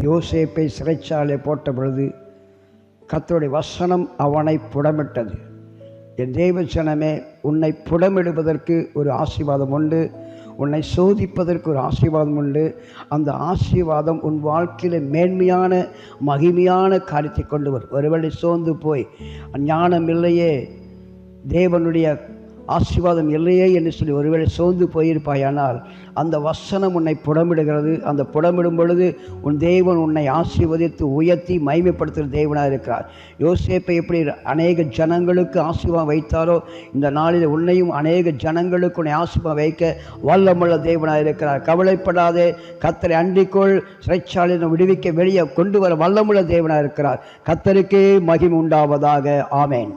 யோசேப்பை சிறைச்சாலை போட்ட பொழுது கர்த்தருடைய வசனம் அவனை புடமிட்டது. என் தேவச்சனமே உன்னை புடமிடுவதற்கு ஒரு ஆசீர்வாதம் உண்டு. உன்னை சோதிப்பதற்கு ஒரு ஆசீர்வாதம் உண்டு. அந்த ஆசீர்வாதம் உன் வாழ்க்கையில் மேன்மையான மகிமையான காரியத்தை கொண்டு வரும். ஒருவேளை சோர்ந்து போய் ஞானம் இல்லையே. தேவனுடைய ஆசீர்வாதம் இல்லையே என்று சொல்லி ஒருவேளை சோர்ந்து போயிருப்பாயானால் அந்த வசனம் உன்னை புடமிடுகிறது. அந்த புடமிடும் பொழுது உன் தேவன் உன்னை ஆசீர்வதித்து உயர்த்தி மைமைப்படுத்துகிற தேவனாக இருக்கிறார். யோசேப்பை எப்படி அநேக ஜனங்களுக்கு ஆசீர்வாதம் வைத்தாரோ இந்த நாளில் உன்னையும் அநேக ஜனங்களுக்கு உன்னை ஆசீர்வாதம் வைக்க வல்லமுள்ள தேவனாக இருக்கிறார். கவலைப்படாதே கத்தரை அண்டிக்கொள். சிறைச்சாலையை விடுவிக்க வெளியே கொண்டு வர வல்லமுள்ள தேவனாக இருக்கிறார். கத்தருக்கே மகிம் உண்டாவதாக. ஆமேன்.